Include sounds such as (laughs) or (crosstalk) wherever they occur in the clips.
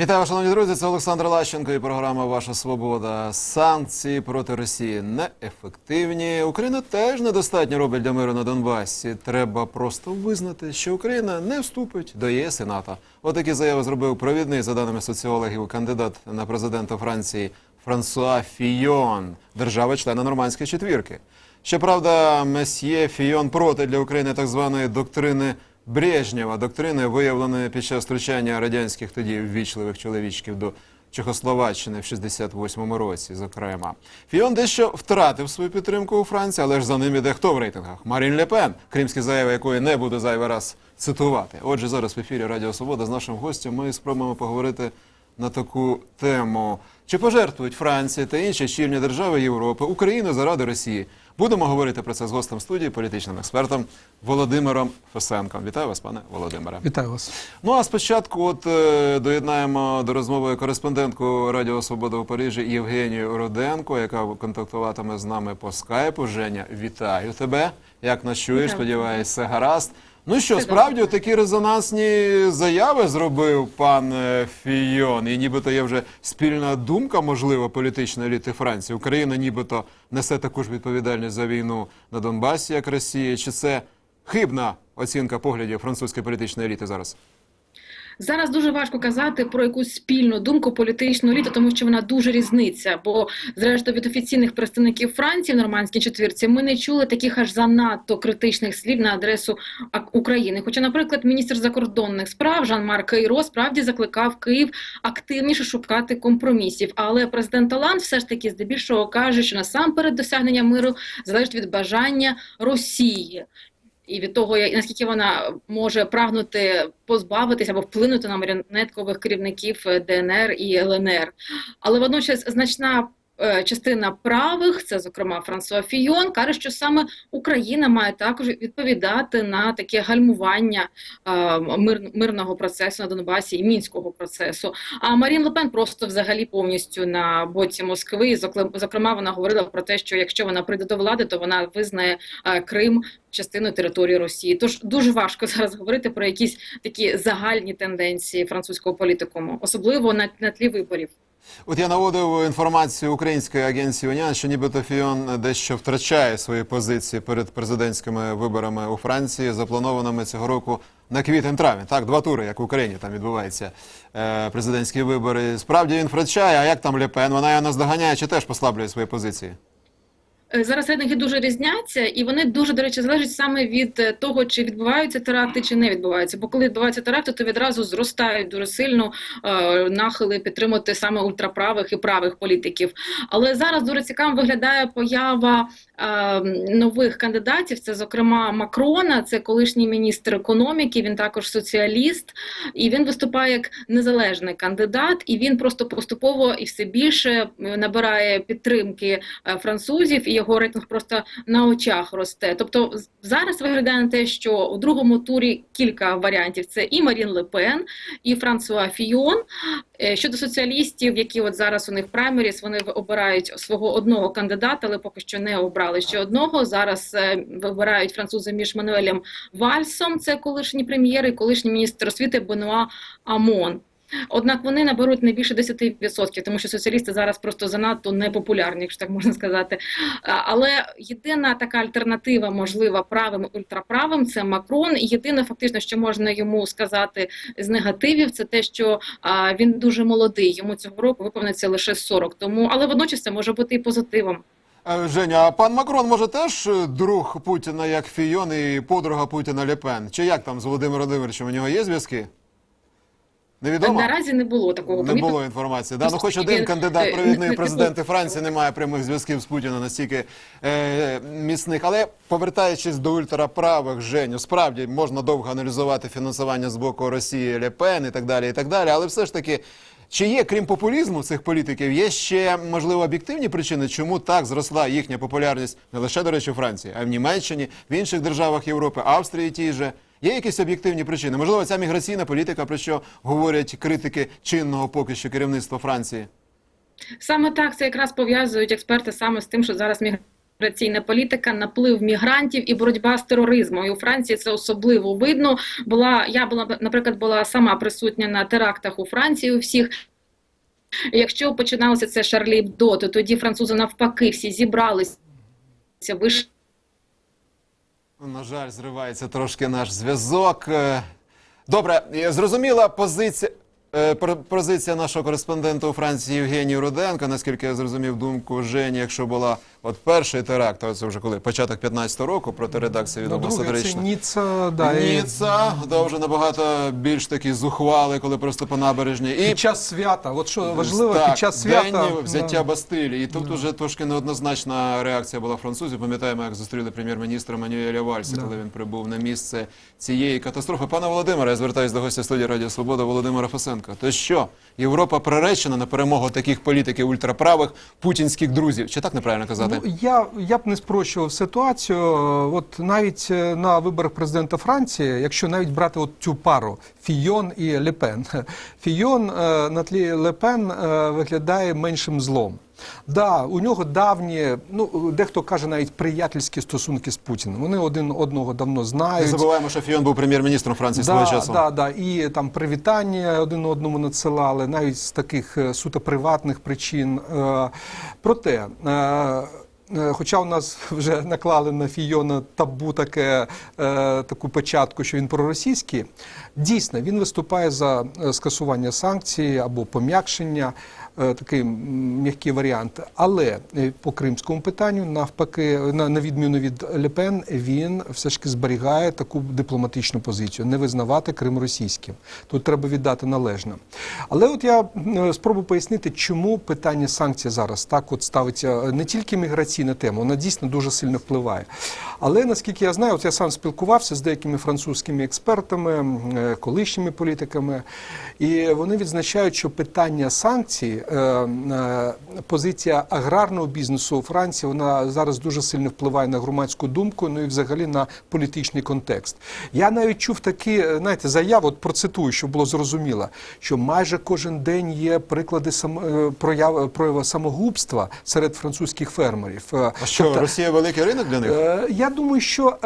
Вітаю, шановні друзі. Це Олександр Лащенко і програма Ваша Свобода. Санкції проти Росії неефективні. Україна теж недостатньо робить для миру на Донбасі. Треба просто визнати, що Україна не вступить до ЄС і НАТО. Отакі заяви зробив провідний, за даними соціологів, кандидат на президента Франції Франсуа Фійон, держава-члена нормандської четвірки. Щоправда, месьє Фійон проти для України так званої доктрини Брежнєва, доктрини, виявленої під час втручання радянських тоді ввічливих чоловічків до Чехословаччини в 68-му році, зокрема. Фіон дещо втратив свою підтримку у Франції, але ж за ним іде хто в рейтингах? Марін Лепен, кримські заяви якої не буду зайвий раз цитувати. Отже, зараз в ефірі Радіо Свобода з нашим гостем ми спробуємо поговорити на таку тему. Чи пожертвують Франція та інші щільні держави Європи Україну заради Росії? Будемо говорити про це з гостем студії, політичним експертом Володимиром Фесенком. Вітаю вас, пане Володимире. Вітаю вас. Ну а спочатку, от е, доєднаємо до розмови кореспондентку Радіо Свобода у Парижі Євгенію Руденко, яка контактуватиме з нами по скайпу. Женя, вітаю тебе. Як нас чуєш? Сподіваюся, Сподіваюсь, все гаразд. Ну що, справді такі резонансні заяви зробив пан е, Фійон, і нібито є вже спільна думка, можливо, політичної еліти Франції. Україна нібито несе таку ж відповідальність за війну на Донбасі, як Росія. Чи це хибна оцінка поглядів французької політичної еліти зараз? Зараз дуже важко казати про якусь спільну думку політичну еліту, тому що вона дуже різниця. Бо, зрештою, від офіційних представників Франції в нормандській четвірці ми не чули таких аж занадто критичних слів на адресу України. Хоча, наприклад, міністр закордонних справ Жан-Марк Кейро справді закликав Київ активніше шукати компромісів. Але президент Оланд все ж таки здебільшого каже, що насамперед досягнення миру залежить від бажання Росії. І від того, наскільки вона може прагнути позбавитися або вплинути на маріонеткових керівників е, ДНР і ЛНР. Але водночас значна частина правих, це зокрема Франсуа Фійон, каже, що саме Україна має також відповідати на таке гальмування е, мир, мирного процесу на Донбасі і мінського процесу. А Марін Лепен просто взагалі повністю на боці Москви. І, Зокрема, вона говорила про те, що якщо вона прийде до влади, то вона визнає е, Крим частиною території Росії. Тож дуже важко (laughs) зараз говорити про якісь такі загальні тенденції французького політикуму, особливо на тлі виборів. От я наводив інформацію української агенції УНІАН, що нібито Фіон дещо втрачає свої позиції перед президентськими виборами у Франції, запланованими цього року на квітень-травень. Так, два тури, як в Україні там відбуваються е, президентські вибори. Справді він втрачає. А як там Лепен? Вона його наздоганяє чи теж послаблює свої позиції? Е, Зараз рейтинги дуже різняться, і вони дуже, до речі, залежать саме від е, того, чи відбуваються теракти, чи не відбуваються. Бо коли відбуваються теракти, то відразу зростають дуже сильно е, нахили підтримувати саме ультраправих і правих політиків. Але зараз дуже цікаво виглядає поява е, нових кандидатів. Це, зокрема, Макрона, це колишній міністр економіки. Він також соціаліст, і він виступає як незалежний кандидат, і він просто поступово і все більше набирає підтримки е, французів, і його рейтинг просто на очах росте. Тобто зараз виглядає на те, що у другому турі кілька варіантів: це і Марін Лепен, і Франсуа Фійон. Е, Щодо соціалістів, які от зараз у них праймеріс, вони обирають свого одного кандидата, але поки що не обрали ще одного. Зараз е, вибирають французи між Мануелем Вальсом, це колишній прем'єр, і колишній міністр освіти Бенуа Амон. Однак вони наберуть не більше 10%, тому що соціалісти зараз просто занадто непопулярні, якщо так можна сказати. Але єдина така альтернатива, можлива правим ультраправим, це Макрон. Єдине, фактично, що можна йому сказати з негативів, це те, що він дуже молодий. Йому цього року виповниться лише 40. Тому, але водночас це може бути і позитивом. Е, Женя, а пан Макрон може теж друг Путіна як Фійон і подруга Путіна Лепен? Чи як там з Володимиром Володимировичем? У нього є зв'язки? Невідомо? Наразі не було такого Не було інформації. Да? Ну, хоч один кандидат е, провідний не- президенти Франції не має прямих зв'язків з Путіним настільки е, міцних. Але повертаючись до ультраправих, Женю, справді можна довго аналізувати фінансування з боку Росії, Лепен і так далі. і так далі. Але все ж таки, чи є, крім популізму цих політиків, є ще можливо об'єктивні причини, чому так зросла їхня популярність не лише, до речі, у Франції, а й в Німеччині, в інших державах Європи, Австрії тій же. Є якісь об'єктивні причини? Можливо, ця міграційна політика, про що говорять критики чинного поки що керівництва Франції? Саме так це якраз пов'язують експерти саме з тим, що зараз міграційна політика, наплив мігрантів і боротьба з тероризмом. І у Франції це особливо видно. Була я була наприклад, була сама присутня на терактах у Франції. У всіх. Якщо починалося це Шарлі Ебдо, то тоді французи навпаки всі зібралися, вийшли На жаль, зривається трошки наш зв'язок. Е, Добре, е, зрозуміла позиція. е, Позиція нашого кореспондента у Франції Євгенії Руденка, наскільки я зрозумів думку Жені, якщо була от перший теракт, це вже коли початок 15-го року проти редакції Ну, відомо це сатирично. Ніцца, да, і Ніцца, да, вже набагато більш такі зухвали, коли просто по набережні. І під час свята. От що важливо, так, під час свята день взяття да. Бастилії. І тут уже трошки неоднозначна реакція була французів. Пам'ятаємо, як зустріли прем'єр-міністра Манюеля Вальса, Да. коли він прибув на місце цієї катастрофи. Пане Володимире, я звертаюся до гостя студії Радіо Свобода Володимира Фасенка. То що, Європа приречена на перемогу таких політиків ультраправих путінських друзів? Чи так неправильно казати? Ну, я, я б не спрощував ситуацію. От навіть е, на виборах президента Франції, якщо навіть брати от цю пару Фійон і Лепен, (laughs) Фійон е, на тлі Лепен е, виглядає меншим злом. Да, у нього давні, ну дехто каже навіть приятельські стосунки з Путіним. Вони один одного давно Не знають. забуваємо, що Фіон був прем'єр-міністром Франції свого Да, часу. да, да. І там привітання один одному надсилали, навіть з таких е, суто приватних причин. Е, Проте. е, Хоча у нас (laughs) вже наклали на Фійона табу таке, е, таку печатку, що він проросійський, дійсно він виступає за скасування санкцій або пом'якшення, такий м'який варіант. Але е, по кримському питанню, навпаки, на, на відміну від Лепен, він все ж таки зберігає таку дипломатичну позицію не визнавати Крим російським. Тут треба віддати належне. Але от я е, спробую пояснити, чому питання санкцій зараз так от ставиться е, не тільки міграційна тема, вона дійсно дуже сильно впливає. Але наскільки я знаю, от я сам спілкувався з деякими французькими експертами, е, колишніми політиками, і вони відзначають, що питання санкцій, е, е, позиція аграрного бізнесу у Франції, вона зараз дуже сильно впливає на громадську думку, ну і взагалі на політичний контекст. Я навіть чув такі, е, знаєте, заяви, от процитую, щоб було зрозуміло, що майже кожен день є приклади сам, прояв, проява самогубства серед французьких фермерів. А що, тобто- Росія великий ринок для них? Я думаю, що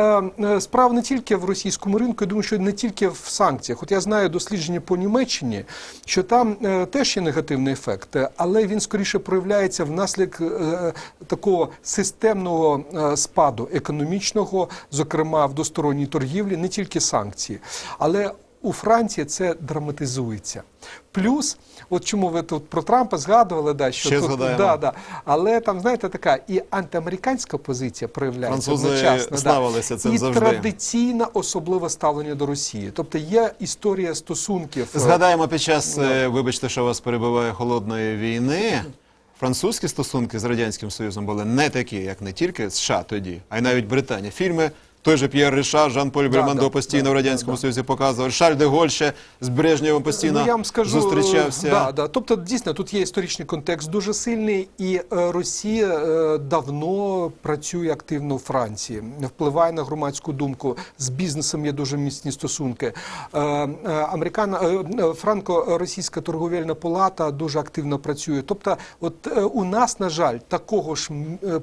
справа не тільки в російському ринку, я думаю, що не тільки в санкціях. От я знаю дослідження по Німеччині, що там теж є негативний ефект, е, але він скоріше проявляється внаслідок е, такого системного е, спаду економічного, зокрема в досторонній торгівлі, не тільки санкції. Але у Франції це драматизується. Плюс, от чому ви тут про Трампа згадували, да, що Ще тут, згадаємо. да, да. але там, знаєте, така і антиамериканська позиція проявляється Французи одночасно. славилися цим і завжди. традиційне особливе ставлення до Росії. Тобто є історія стосунків. е, Згадаємо під час, е, вибачте, що вас перебуває холодної війни. Французькі стосунки з радянським союзом були не такі, як не тільки США тоді, а й навіть Британія. Фільми той же П'єр Ришар, Жан-Поль Бельмондо да, постійно в радянському союзі показував. Шарль де Голь ще з Брежнєвим постійно Ну, я вам скажу, зустрічався. Да, да. Тобто, дійсно, тут є історичний контекст дуже сильний, і е, Росія е, давно працює активно у Франції, впливає на громадську думку. З бізнесом є дуже міцні стосунки. Е, Американ, франко-російська торговельна палата дуже активно працює. Тобто, от у нас, на жаль, такого ж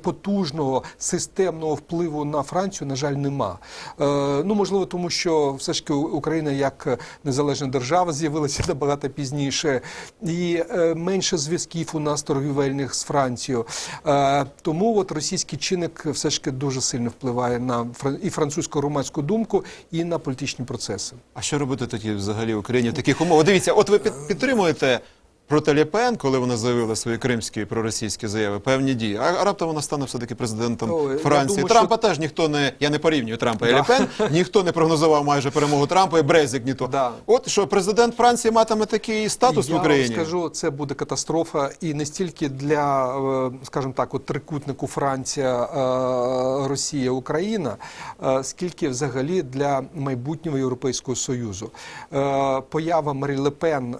потужного системного впливу на Францію, на жаль, нема. Е, ну можливо, тому що все ж таки Україна як незалежна держава з'явилася набагато пізніше, і е, менше зв'язків у нас торгівельних з Францією. Е, тому от російський чинник все ж таки дуже сильно впливає на і французьку громадську думку, і на політичні процеси. А що робити тоді взагалі в Україні в таких умовах? Дивіться, от ви підтримуєте проти Лєпен, коли вона заявила свої кримські проросійські заяви, певні дії. А, а раптом вона стане все-таки президентом Ой, Франції. думаю, Трампа теж ніхто не я не порівнюю Трампа і Да. Лєпен, ніхто не прогнозував майже перемогу Трампа і Брезик ні то. Да. От що президент Франції матиме такий статус я в Україні. вам скажу, це буде катастрофа, і не стільки для, е, скажімо так, от трикутнику Франція, е, Росія, Україна, е, скільки взагалі для майбутнього Європейського союзу. Поява Марі Лепен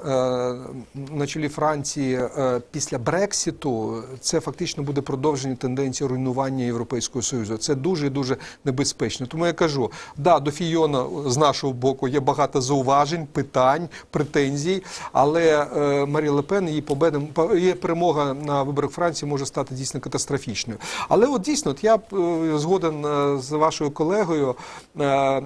на чолі чолі Франції е, після Брексіту, це фактично буде продовження тенденції руйнування Європейського Союзу. Це дуже дуже небезпечно. Тому я кажу, да, до Фійона з нашого боку є багато зауважень, питань, претензій, але е, Марі Лепен її победа, її перемога на виборах Франції може стати дійсно катастрофічною. Але от дійсно, от я е, згоден е, з вашою колегою е, е,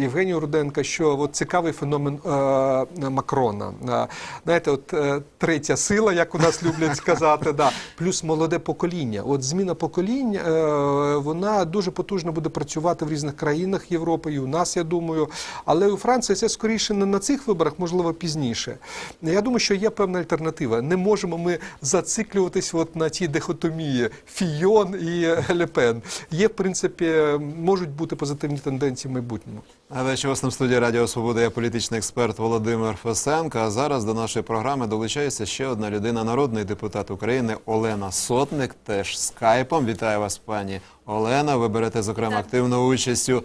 Євгенією Руденко, що от цікавий феномен е, Макрона. Е, Знаєте, от е, третя сила, як у нас люблять сказати, да, плюс молоде покоління. От зміна поколінь, е, вона дуже потужно буде працювати в різних країнах Європи, і у нас, я думаю. Але у Франції це скоріше не на цих виборах, можливо, пізніше. Я думаю, що є певна альтернатива. Не можемо ми зациклюватись от на цій дихотомії Фійон і Лепен. Є, в принципі, можуть бути позитивні тенденції в майбутньому. Нагадаю, що у вас на студії Радіо Свобода є політичний експерт Володимир Фесенко. А зараз до нашої програми долучається ще одна людина, народний депутат України Олена Сотник, теж скайпом. Вітаю вас, пані Олена. Ви берете, зокрема, активну участь у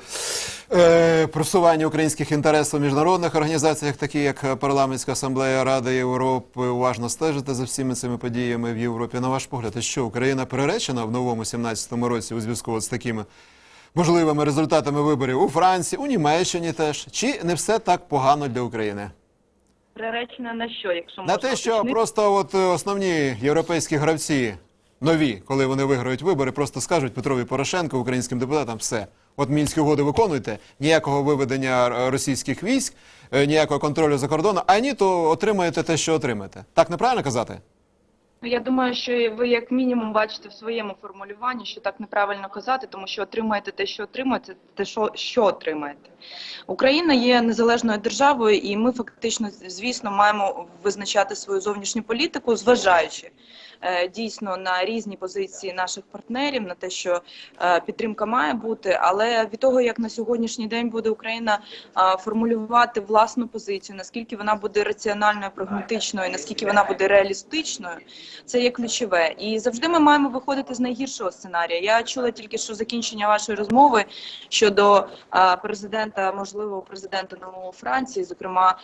е, просуванні українських інтересів в міжнародних організаціях, такі як Парламентська асамблея Ради Європи. Уважно стежите за всіми цими подіями в Європі. На ваш погляд, що Україна приречена в новому 17-му році у зв'язку з такими можливими результатами виборів у Франції, у Німеччині теж. Чи не все так погано для України? Приречена на що, якщо На те, що уточнити? просто от е, основні європейські гравці нові, коли вони виграють вибори, просто скажуть Петрові Порошенко, українським депутатам, все. От мінські угоди виконуйте, ніякого виведення російських військ, е, ніякого контролю за кордоном, а ні, то отримаєте те, що отримаєте. Так неправильно казати? Ну, Я думаю, що ви як мінімум бачите в своєму формулюванні, що так неправильно казати, тому що отримаєте те, що отримаєте, те, що, що отримаєте. Україна є незалежною державою, і ми фактично, звісно, маємо визначати свою зовнішню політику, зважаючи дійсно на різні позиції наших партнерів, на те, що е, підтримка має бути. Але від того, як на сьогоднішній день буде Україна е, формулювати власну позицію, наскільки вона буде раціональною, прагматичною, наскільки вона буде реалістичною, це є ключове. І завжди ми маємо виходити з найгіршого сценарія. Я чула тільки що закінчення вашої розмови щодо президента, можливого президента нового Франції, зокрема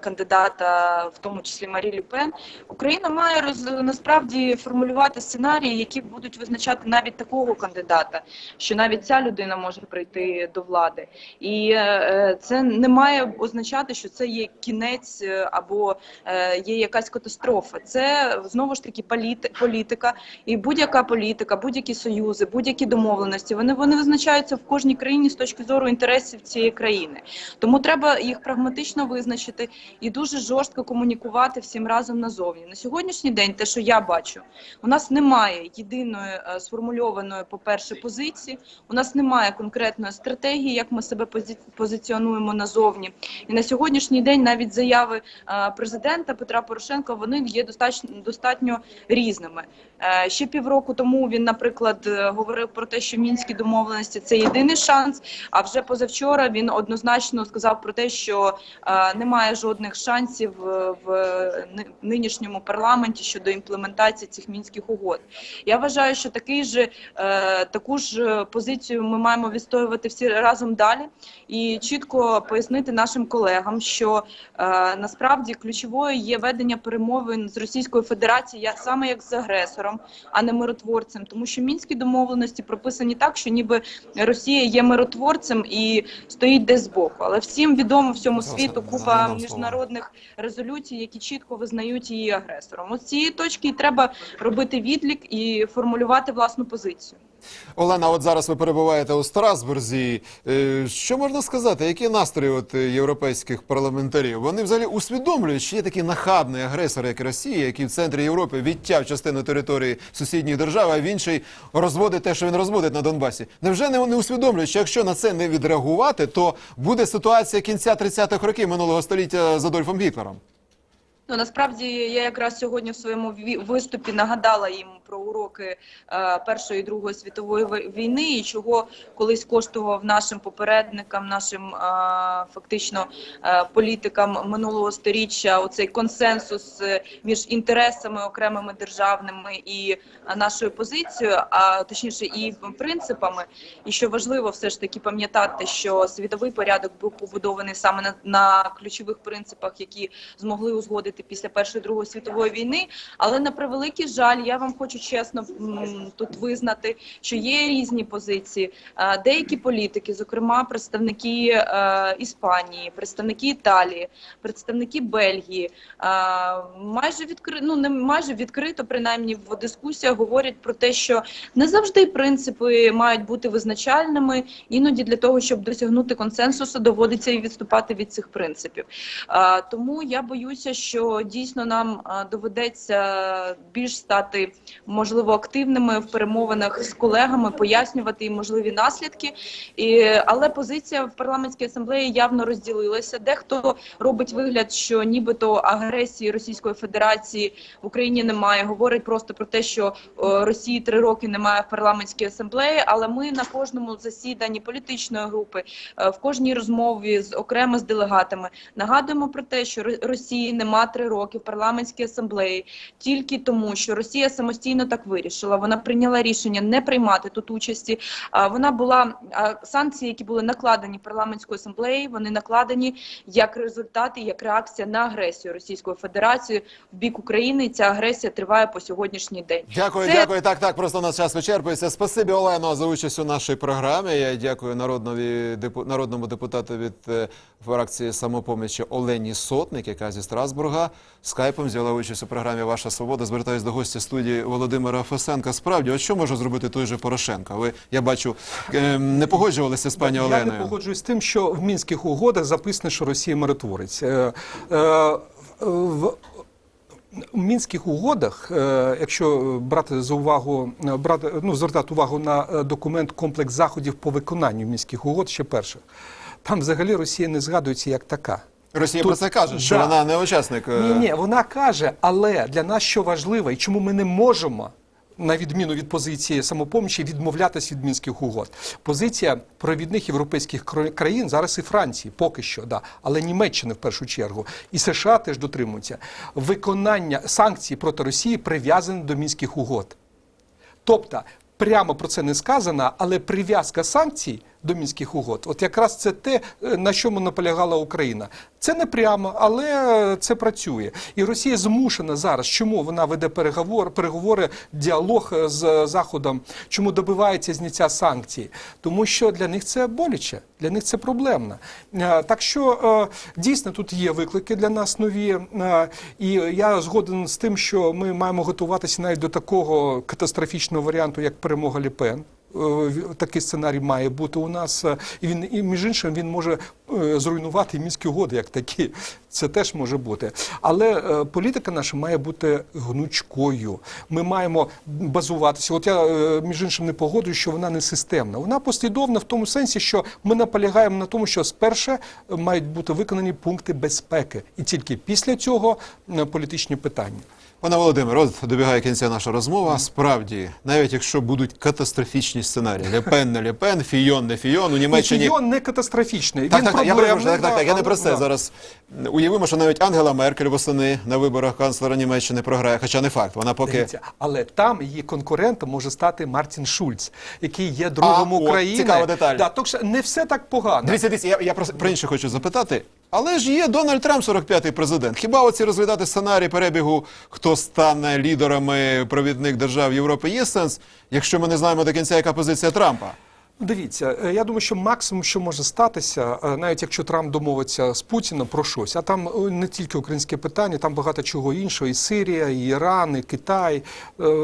кандидата, в тому числі Марі Люпен. Україна має роз насправді формулювати сценарії, які будуть визначати навіть такого кандидата, що навіть ця людина може прийти до влади, і е, це не має означати, що це є кінець е, або е, є якась катастрофа. Це знову ж таки політика, і будь-яка політика, будь-які союзи, будь-які домовленості. Вони вони визначаються в кожній країні з точки зору інтересів цієї країни. Тому треба їх прагматично визначити і дуже жорстко комунікувати всім разом назовні. На сьогоднішній день, те, що я бачу, у нас немає єдиної е, сформульованої, по-перше, позиції. У нас немає конкретної стратегії, як ми себе позі- позиціонуємо назовні. І на сьогоднішній день навіть заяви е, президента Петра Порошенка вони є достатньо достатньо різними. Е, Ще півроку тому він, наприклад, говорив про те, що мінські домовленості це єдиний шанс. А вже позавчора він однозначно сказав про те, що немає жодних шансів в нинішньому парламенті щодо імплементації цих мінських угод. Я вважаю, що такий же е, таку ж е, позицію ми маємо відстоювати всі разом далі і чітко пояснити нашим колегам, що е, насправді ключовою є ведення перемовин з Російською Федерацією саме як з агресором, а не миротворцем, тому що мінські домовленості прописані так, що ніби Росія є миротворцем і стоїть десь збоку. Але всім відомо всьому світу купа міжнародних резолюцій, які чітко визнають її агресором. З цієї точки треба робити відлік і формулювати власну позицію. Олена, от зараз ви перебуваєте у Страсбурзі. Е, Що можна сказати? Які настрої от е, європейських парламентарів? Вони взагалі усвідомлюють, що є такий нахабний агресор, як Росія, який в центрі Європи відтяв частину території сусідньої держави, а в іншій розводить те, що він розводить на Донбасі. Невже не, не усвідомлюють, що якщо на це не відреагувати, то буде ситуація кінця 30-х років минулого століття з Адольфом Гітлером? Ну насправді я якраз сьогодні в своєму виступі нагадала їм про уроки е, Першої і Другої світової війни і чого колись коштував нашим попередникам, нашим е, фактично е, політикам минулого сторіччя оцей консенсус між інтересами окремими державними і нашою позицією, а точніше і принципами. І що важливо, все ж таки пам'ятати, що світовий порядок був побудований саме на, на ключових принципах, які змогли узгодити після першої другої світової війни. Але на превеликий жаль, я вам хочу чесно тут визнати, що є різні позиції. Деякі політики, зокрема представники е, Іспанії, представники Італії, представники Бельгії, майже відкри... ну, не майже відкрито, принаймні в дискусіях говорять про те, що не завжди принципи мають бути визначальними. Іноді для того, щоб досягнути консенсусу, доводиться і відступати від цих принципів. Тому я боюся, що дійсно нам доведеться більш стати можливо активними в перемовинах з колегами, пояснювати їм можливі наслідки. І, але позиція в парламентській асамблеї явно розділилася. Дехто робить вигляд, що нібито агресії Російської Федерації в Україні немає. Говорить просто про те, що Росії три роки немає в парламентській асамблеї. Але ми на кожному засіданні політичної групи, е, в кожній розмові з окремо з делегатами нагадуємо про те, що Росії нема три роки в парламентській асамблеї тільки тому, що Росія самостійно так вирішила. Вона прийняла рішення не приймати тут участі. Вона була санкції, які були накладені парламентською асамблеєю. Вони накладені як результат і як реакція на агресію Російської Федерації в бік України. І ця агресія триває по сьогоднішній день. Дякую, Це- дякую. Так, так, просто у нас час вичерпується. Спасибі, Олено, за участь у нашій програмі. Я дякую народнові, народному депутату від е, фракції самопомічі Олені Сотник, яка зі Страсбурга скайпом взяла участь у програмі Ваша свобода. Звертаюсь до гостя студії Володимира Фесенка. Справді, от що може зробити той же Порошенко? Ви, я бачу, е, не погоджувалися з пані Я Оленою. не погоджуюсь з тим, що в мінських угодах записано, що Росія миротворець. Е, е, в у мінських угодах, е, якщо брати за увагу, брати, ну, звертати увагу на документ комплекс заходів по виконанню мінських угод, ще перше, там взагалі Росія не згадується як така. Росія Тут- про це каже, що Да. вона не учасник. е, Ні, ні, вона каже, але для нас що важливо, і чому ми не можемо. На відміну від позиції самопомічі, відмовлятися від мінських угод. Позиція провідних європейських країн зараз і Франції, поки що, да, але Німеччини в першу чергу, і США теж дотримуються. Виконання санкцій проти Росії прив'язане до мінських угод. Тобто прямо про це не сказано, але прив'язка санкцій до мінських угод, от якраз це те, е, на чому наполягала Україна. Це не прямо, але е, це працює. І Росія змушена зараз. Чому вона веде переговор, переговори, діалог е, з Заходом? Чому добивається зняття санкцій? Тому що для них це боляче, для них це проблемно. Так що дійсно тут є виклики для нас нові. І я згоден з тим, що ми маємо готуватися навіть до такого катастрофічного варіанту, як перемога Ліпен. Е, Такий сценарій має бути у нас, Е, і він і між іншим він може е, зруйнувати мінські угоди, як такі. Це теж може бути. Але політика наша має бути гнучкою. Ми маємо базуватися. От я між іншим не погоджуюсь, що вона не системна. Вона послідовна в тому сенсі, що ми наполягаємо на тому, що спершу мають бути виконані пункти безпеки, і тільки після цього політичні питання. Пане Володимире, от добігає кінця наша розмова. Справді, навіть якщо будуть катастрофічні сценарії, Лепен не Лепен, Фійон не Фійон, у Німеччині. Фійон не катастрофічний. Так, він так, так, я перепрошую, так, так, так, я не про це да. зараз. Уявимо, що навіть Ангела Меркель восени на виборах канцлера Німеччини програє, хоча не факт. Вона поки Дивіться, але там її конкурентом може стати Мартін Шульц, який є другом А, України. цікава деталь. Да, так що не все так погано. Дивіться, дивіться, я, я про, про інше хочу запитати. Але ж є Дональд Трамп, 45-й президент. Хіба оці розглядати сценарій перебігу, хто стане лідерами провідних держав Європи, є сенс, якщо ми не знаємо до кінця, яка позиція Трампа? Дивіться, е, я думаю, що максимум, що може статися, е, навіть якщо Трамп домовиться з Путіним про щось, а там е, не тільки українське питання, там багато чого іншого, і Сирія, і Іран, і Китай,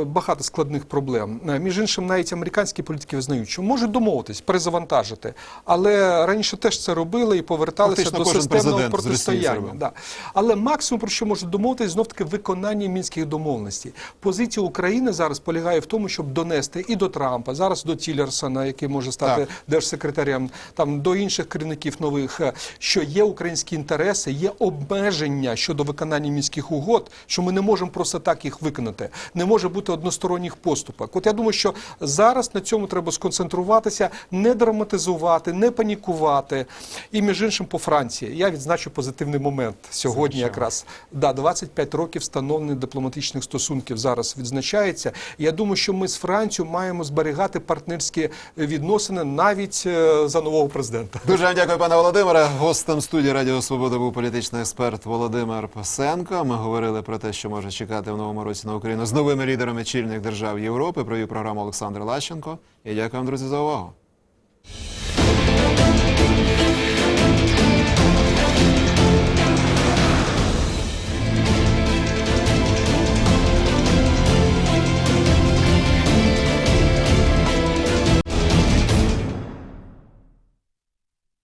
багато складних проблем. Між іншим, навіть американські політики визнають, що можуть домовитись, перезавантажити, але раніше теж це робили і поверталися Фактично до системного протистояння. Да. Але максимум про що можуть домовитись, знов таки виконання мінських домовленостей. Позиція України зараз полягає в тому, щоб донести і до Трампа, зараз до Тілерсона, який може може стати Так. держсекретарем, там до інших керівників нових, е, що є українські інтереси, є обмеження щодо виконання мінських угод, що ми не можемо просто так їх виконати. Не може бути односторонніх поступок. От я думаю, що зараз на цьому треба сконцентруватися, не драматизувати, не панікувати. І між іншим по Франції я відзначу позитивний момент сьогодні. Звичайно. Якраз да 25 років встановлення дипломатичних стосунків зараз відзначається. Я думаю, що ми з Францією маємо зберігати партнерські відносини навіть е, за нового президента. Дуже вам дякую, пане Володимире. Гостем студії Радіо Свобода був політичний експерт Володимир Пасенко. Ми говорили про те, що може чекати в новому році на Україну з новими лідерами чільних держав Європи. Провів програму Олександр Лащенко. І дякую вам, друзі, за увагу.